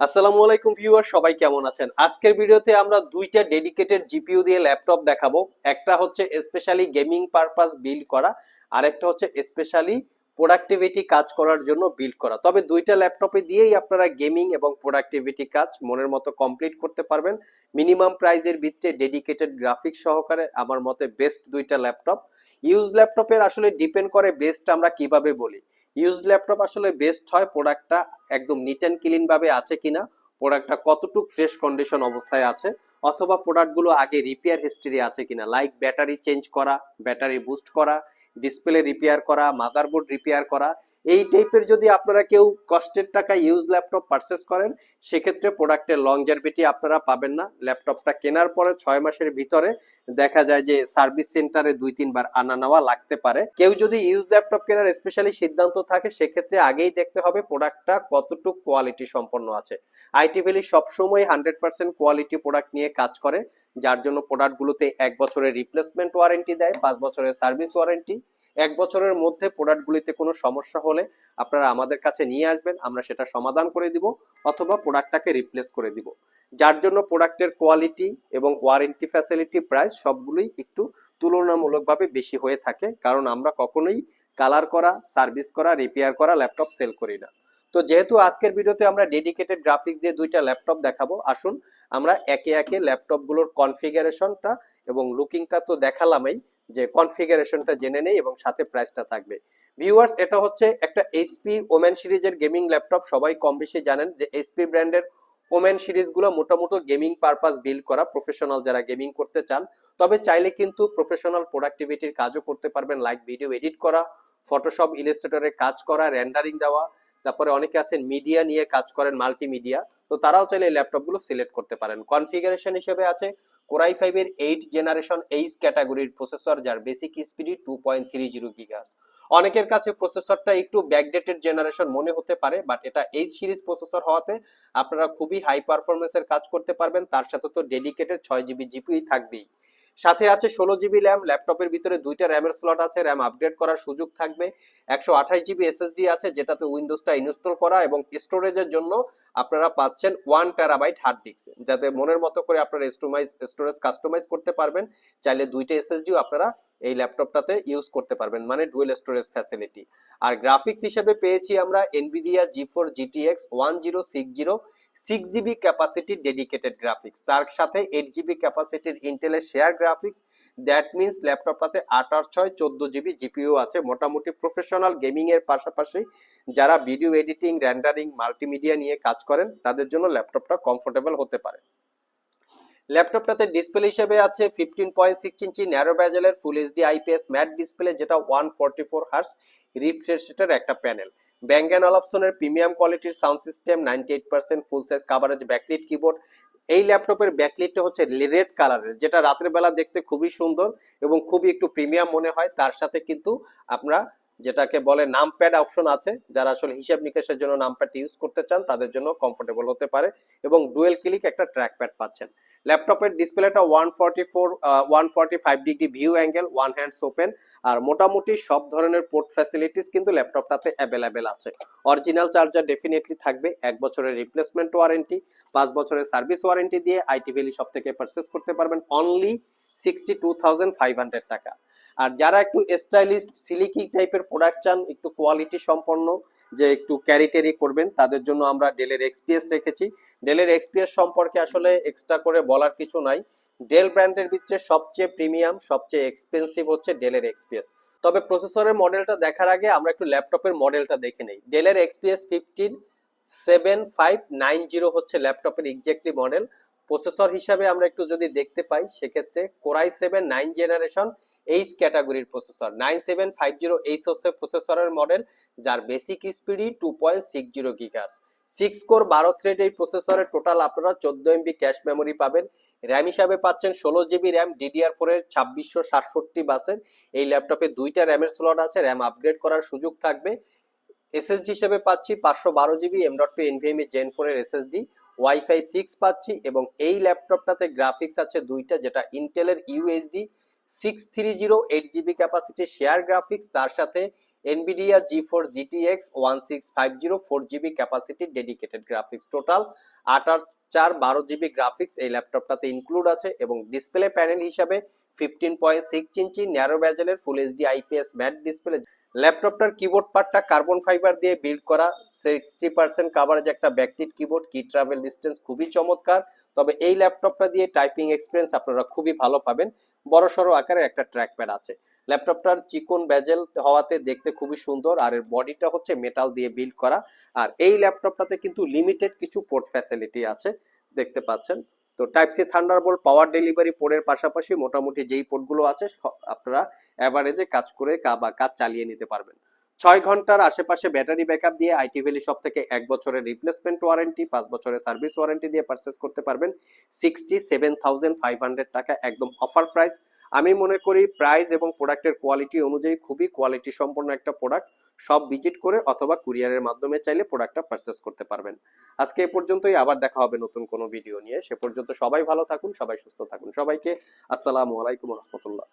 আসসালামু আলাইকুম ভিউয়ার, সবাই কেমন আছেন? আজকের ভিডিওতে আমরা দুইটা ডেডিকেটেড জিপিইউ দিয়ে ল্যাপটপ দেখাবো। একটা হচ্ছে স্পেশালি গেমিং পারপাস বিল্ড করা, আর একটা হচ্ছে স্পেশালি প্রোডাক্টিভিটি কাজ করার জন্য বিল্ড করা। তবে দুইটা ল্যাপটপে দিয়েই আপনারা গেমিং এবং প্রোডাক্টিভিটি কাজ মনের মতো কমপ্লিট করতে পারবেন। মিনিমাম প্রাইজের ভিত্তিতে ডেডিকেটেড গ্রাফিক্স সহকারে আমার মতে বেস্ট দুইটা ল্যাপটপ ইউজ ল্যাপটপের আসলে ডিপেন্ড করে বেস্ট আমরা কীভাবে বলি? ইউজ ল্যাপটপ আসলে বেস্ট হয় প্রোডাক্টটা একদম নিট অ্যান্ড ক্লিনভাবে আছে কিনা প্রোডাক্টটা কতটুকু ফ্রেশ কন্ডিশন অবস্থায় আছে, অথবা প্রোডাক্টগুলো আগে রিপেয়ার হিস্ট্রি আছে কিনা লাইক ব্যাটারি চেঞ্জ করা ব্যাটারি বুস্ট করা ডিসপ্লে রিপেয়ার করা মাদারবোর্ড রিপেয়ার করা এই টাইপের যদি আপনারা কেউ কষ্টের টাকা ইউজ ল্যাপটপ পারচেস করেন, সেক্ষেত্রে প্রোডাক্টের লং জার্ভিটি আপনারা পাবেন না। ল্যাপটপটা কেনার পরে ছয় মাসের ভিতরে দেখা যায় যে সার্ভিস সেন্টারে দুই তিনবার আনা নেওয়া লাগতে পারে। কেউ যদি ইউজ ল্যাপটপ কেনার স্পেশালি সিদ্ধান্ত থাকে, সেক্ষেত্রে আগেই দেখতে হবে প্রোডাক্টটা কতটুকু কোয়ালিটি সম্পন্ন আছে। আইটি ভ্যালি সবসময় হান্ড্রেড পার্সেন্ট কোয়ালিটি প্রোডাক্ট নিয়ে কাজ করে, যার জন্য প্রোডাক্টগুলোতে এক বছরের রিপ্লেসমেন্ট ওয়ারেন্টি দেয়, পাঁচ বছরের সার্ভিস ওয়ারেন্টি এক বছরের মধ্যে প্রোডাক্টগুলিতে কোনো সমস্যা হলে আপনারা আমাদের কাছে নিয়ে আসবেন, আমরা সেটা সমাধান করে দিব অথবা প্রোডাক্টটাকে রিপ্লেস করে দিব। যার জন্য প্রোডাক্টের কোয়ালিটি এবং ওয়ারেন্টি ফ্যাসিলিটি প্রাইস সবগুলোই একটু তুলনামূলকভাবে বেশি হয়ে থাকে, কারণ আমরা কখনোই কালার করা সার্ভিস করা রিপেয়ার করা ল্যাপটপ সেল করি না। তো যেহেতু আজকের ভিডিওতে আমরা ডেডিকেটেড গ্রাফিক্স দিয়ে দুইটা ল্যাপটপ দেখাবো, আসুন আমরা একে একে ল্যাপটপগুলোর কনফিগারেশনটা এবং লুকিংটা তো দেখালামই যে কনফিগারেশনটা জেনে নেই এবং সাথে প্রাইসটা থাকবে। ভিউয়ার্স, এটা হচ্ছে একটা এইচপি ওমেন সিরিজের গেমিং ল্যাপটপ। সবাই কম বেশি জানেন যে এইচপি ব্র্যান্ডের ওমেন সিরিজগুলো মোটামুটি গেমিং পারপাস বিল্ড করা, প্রফেশনাল যারা গেমিং করতে চান। তবে চাইলে কিন্তু প্রফেশনাল প্রোডাক্টিভিটির কাজও করতে পারবেন, লাইক ভিডিও এডিট করা ফটোশপ ইলাস্ট্রেটরে কাজ করা রেন্ডারিং দেওয়া। তারপরে অনেকে আছেন মিডিয়া নিয়ে কাজ করেন, মাল্টিমিডিয়া। তো তারাও চাইলে ল্যাপটপগুলো সিলেক্ট করতে পারেন। কনফিগারেশন হিসেবে আছে কোরাই ফাইভের এইট জেনারেশন এইচ ক্যাটাগরির প্রসেসর, যার basic speed two point three zero গিগাস অনেকের কাছে প্রসেসরটা একটু ব্যাকডেটেড জেনারেশন মনে হতে পারে বাট এটা এইচ সিরিজ প্রসেসর হওয়াতে আপনারা খুবই হাই পারফরমেন্সের কাজ করতে পারবেন। তার সাথে তো ডেডিকেটেড ছয় জিবি জিপিই থাকবেই। সাথে আছে ষোলো জিবি র্যাম ল্যাপটপের ভিতরে দুইটা র্যামের স্লট আছে র্যাম আপগ্রেড করার সুযোগ থাকবে। একশো আঠাশ জিবি এসএসডি আছে, যেটাতে উইন্ডোজটা ইনস্টল করা এবং স্টোরেজের জন্য আপনারা পাচ্ছেন ওয়ান টেরাবাইট হার্ড ডিস্ক যাতে মনের মতো করে আপনারা স্টোমাইজ স্টোরেজ কাস্টমাইজ করতে পারবেন, চাইলে দুইটা এসএসডিও আপনারা এই ল্যাপটপটাতে ইউজ করতে পারবেন মানে ডুয়েল স্টোরেজ ফ্যাসিলিটি আর গ্রাফিক্স হিসেবে পেয়েছি আমরা Nvidia GeForce GTX one zero six zero six GB ক্যাপাসিটির dedicated graphics তার সাথে এইট জিবি ক্যাপাসিটির ইন্টেলের শেয়ার গ্রাফিক্স দ্যাট মিনস ল্যাপটপটাতে আট আট, ছয়, চোদ্দ জিবি জিপিও আছে। মোটামুটি প্রফেশনাল গেমিংয়ের পাশাপাশি যারা ভিডিও এডিটিং র্যান্ডারিং মাল্টিমিডিয়া নিয়ে কাজ করেন, তাদের জন্য ল্যাপটপটা কমফোর্টেবল হতে পারে। ল্যাপটপটাতে ডিসপ্লে হিসেবে আছে fifteen point six inch narrow ব্যাজেলের full HD IPS matte display যেটা one forty four hertz refresh একটা প্যানেল ব্যাঙ্গ অ্যান্ড অলপসনের প্রিমিয়াম কোয়ালিটির sound system ninety eight percent full size coverage backlit keyboard এই ল্যাপটপের ব্যাকলিটটা হচ্ছে রেড কালারের যেটা রাতের বেলা দেখতে খুবই সুন্দর এবং খুবই একটু প্রিমিয়াম মনে হয়। তার সাথে কিন্তু আমরা যেটাকে বলে নাম প্যাড অপশন আছে, যারা আসলে হিসাব নিকাশের জন্য নাম প্যাড ইউজ করতে চান, তাদের জন্য কমফোর্টেবল হতে পারে এবং ডুয়েল ক্লিক একটা ট্র্যাক প্যাড পাচ্ছেন। ল্যাপটপের ডিসপ্লেটা one forty four one forty five degree view angle one hands open আর মোটামুটি সব ধরনের পোর্ট ফ্যাসিলিটিস কিন্তু ল্যাপটপটাতে অ্যাভেলেবেল আছে। অরিজিনাল চার্জার ডেফিনেটলি থাকবে, এক বছরের রিপ্লেসমেন্ট ওয়ারেন্টি পাঁচ বছরের সার্ভিস ওয়ারেন্টি দিয়ে আইটি ভ্যালি সব থেকে পারচেস করতে পারবেন only sixty two thousand five hundred টাকা। আর যারা একটু স্টাইলিশ সিলিকি টাইপের প্রোডাক্ট চান, একটু কোয়ালিটি সম্পন্ন যে একটু ক্যারি ট্যারি করবেন, তাদের জন্য আমরা ডেলের এক্সপিএস রেখেছি। ডেলের এক্সপিএস সম্পর্কে আসলে এক্সট্রা করে বলার কিছু নাই। ডেল ব্র্যান্ডের ভিতরে সবচেয়ে প্রিমিয়াম সবচেয়ে এক্সপেন্সিভ হচ্ছে ডেলের এক্সপিএস তবে প্রসেসরের মডেলটা দেখার আগে আমরা একটু ল্যাপটপের মডেলটা দেখে নেই। ডেলের XPS fifteen seven five nine zero হচ্ছে ল্যাপটপের এক্স্যাক্টলি মডেল প্রসেসর হিসাবে আমরা একটু যদি দেখতে পাই, সেক্ষেত্রে core i seven nine generation H ক্যাটাগরির processor nine seven five zero H হচ্ছে প্রসেসরের মডেল যার বেসিক স্পিডই টু পয়েন্ট সিক্স জিরো গিগাস সিক্স কোর বারো থ্রেড এই প্রসেসরের টোটাল আপনারা চোদ্দ এমবি ক্যাশ মেমোরি পাবেন। র্যাম হিসাবে পাচ্ছেন ষোলো জিবি র্যাম ডিডিআর ফোরের ছাব্বিশশো সাতষট্টি বাসের। এই ল্যাপটপে দুইটা র্যামের স্লট আছে র্যাম আপগ্রেড করার সুযোগ থাকবে। এসএসডি হিসেবে পাচ্ছি পাঁচশো বারো GB M dot two NVMe gen ফোরের এসএসডি ওয়াইফাই সিক্স পাচ্ছি এবং এই ল্যাপটপটাতে গ্রাফিক্স আছে দুইটা, যেটা ইন্টেলের UHD six three zero eight GB capacity share graphics তার সাথে Nvidia GeForce GTX one six five zero four GB capacity dedicated graphics total আট আর চার বারো জিবি গ্রাফিক্স এই ল্যাপটপটাতে ইনক্লুড আছে এবং ডিসপ্লে প্যানেল হিসাবে fifteen point six inch narrow ব্যাজেলের full HD IPS matte display ল্যাপটপটার keyboard পার্টটা কার্বন ফাইবার দিয়ে বিল্ড করা সিক্সটি পার্সেন্ট কাভারেজ একটা backlit keyboard key travel distance খুবই চমৎকার। তবে এই ল্যাপটপটা দিয়ে টাইপিং এক্সপিরিয়েন্স আপনারা খুবই ভালো পাবেন। বড় সড়ো আকারের একটা ট্র্যাকপ্যাড আছে। ল্যাপটপটার চিকন ব্যাজেল হওয়াতে দেখতে খুবই সুন্দর, আর এর বডিটা হচ্ছে মেটাল দিয়ে বিল্ড করা। আর এই ল্যাপটপটাতে কিন্তু লিমিটেড কিছু পোর্ট ফ্যাসিলিটি আছে, দেখতে পাচ্ছেন। তো type C thunderbolt power delivery পোর্টের পাশাপাশি মোটামুটি যেই পোর্টগুলো আছে আপনারা অ্যাভারেজে কাজ করে বা কাজ চালিয়ে নিতে পারবেন। ছয় ঘণ্টার আশেপাশে ব্যাটারি ব্যাকআপ দিয়ে আইটি ভ্যালি সব থেকে এক বছরের রিপ্লেসমেন্ট ওয়ারেন্টি পাঁচ বছরের সার্ভিস ওয়ারেন্টি দিয়ে পারচেস করতে পারবেন। Sixty seven thousand five hundred টাকা একদম অফার প্রাইস আমি মনে করি প্রাইস এবং প্রোডাক্টের কোয়ালিটি অনুযায়ী খুবই কোয়ালিটি সম্পন্ন একটা প্রোডাক্ট সব ভিজিট করে অথবা কুরিয়ারের মাধ্যমে চাইলে প্রোডাক্টটা পারচেস করতে পারবেন। আজকে এ পর্যন্তই, আবার দেখা হবে নতুন কোনো ভিডিও নিয়ে। সে পর্যন্ত সবাই ভালো থাকুন, সবাই সুস্থ থাকুন। সবাইকে আসসালামু আলাইকুম রহমতুল্লাহ।